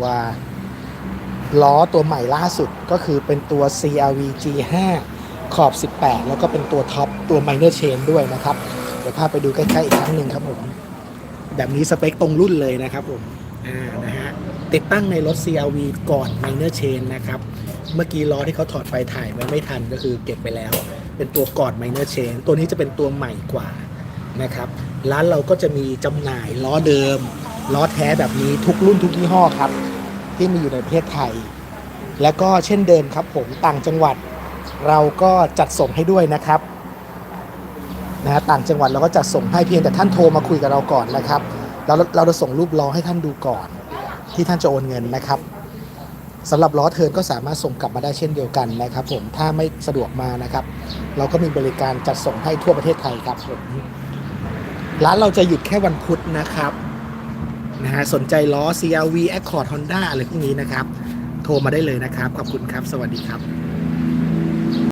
ตัวล้อตัวใหม่ล่าสุดก็คือเป็นตัว CRV G5 ขอบ 18 แล้วก็เป็นตัวท็อปตัว minor chain ด้วยนะครับ เดี๋ยวพาไปดูใกล้ๆอีกครั้งหนึ่งครับผม แบบนี้สเปคตรงรุ่นเลยนะครับผม อ่า นะฮะ ติดตั้งในรถ CRV ก่อน minor chain นะครับ เมื่อกี้ล้อที่เขาถอดไฟถ่ายไว้ไม่ทันก็คือเก็บไปแล้ว เป็นตัวก่อน minor chain ตัวนี้จะเป็นตัวใหม่กว่านะครับ ร้านเราก็จะมีจำหน่ายล้อเดิม ล้อแท้แบบนี้ทุกรุ่นทุกยี่ห้อครับ ที่มีอยู่ในประเทศไทย แล้วก็เช่นเดิมครับผมต่างจังหวัดเราก็จัดส่งให้ด้วยนะครับนะต่างจังหวัดเราก็จัดส่งให้เพียงแต่ท่านโทรมาคุยกับเราก่อนนะครับเราเราจะส่งรูปล้อให้ท่านดูก่อน ที่ท่านจะโอนเงินนะครับสำหรับล้อเทินก็สามารถส่งกลับมาได้เช่นเดียวกันนะครับ ผมถ้าไม่สะดวกมานะครับ เราก็มีบริการจัดส่งให้ทั่วประเทศไทยครับผมร้านเราจะหยุดแค่วันพุธนะครับ นะฮะสนใจล้อ CRV Accord Honda อะไรพวกนี้นะครับ โทรมาได้เลยนะครับ ขอบคุณครับ สวัสดีครับ